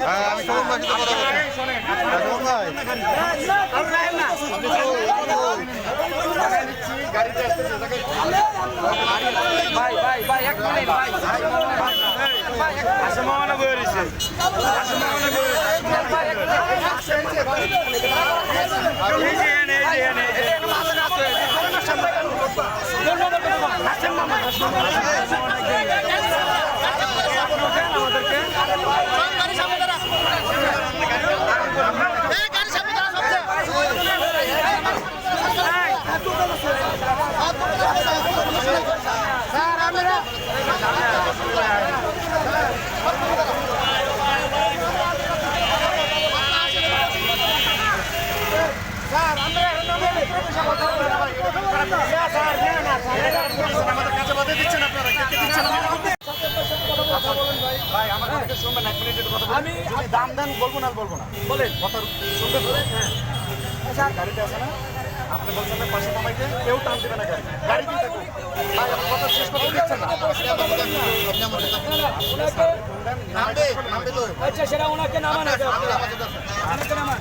হ্যাঁ, আমি হ্যাঁ, আমি দাম দেন বলব না বলব না। বলেন। কথা শুনবেন তো? হ্যাঁ। আচ্ছা। গাড়িতে আছে না? আপনি বলছেন না পাশে মামাইতে কেউ টান দেবে না গাড়ি। গাড়ি ভাই আমার কথা শেষ করতে দিচ্ছেন না। নামবে নামবে তো। আচ্ছা সেটা ওনাকে নামান ওনাকে নামান।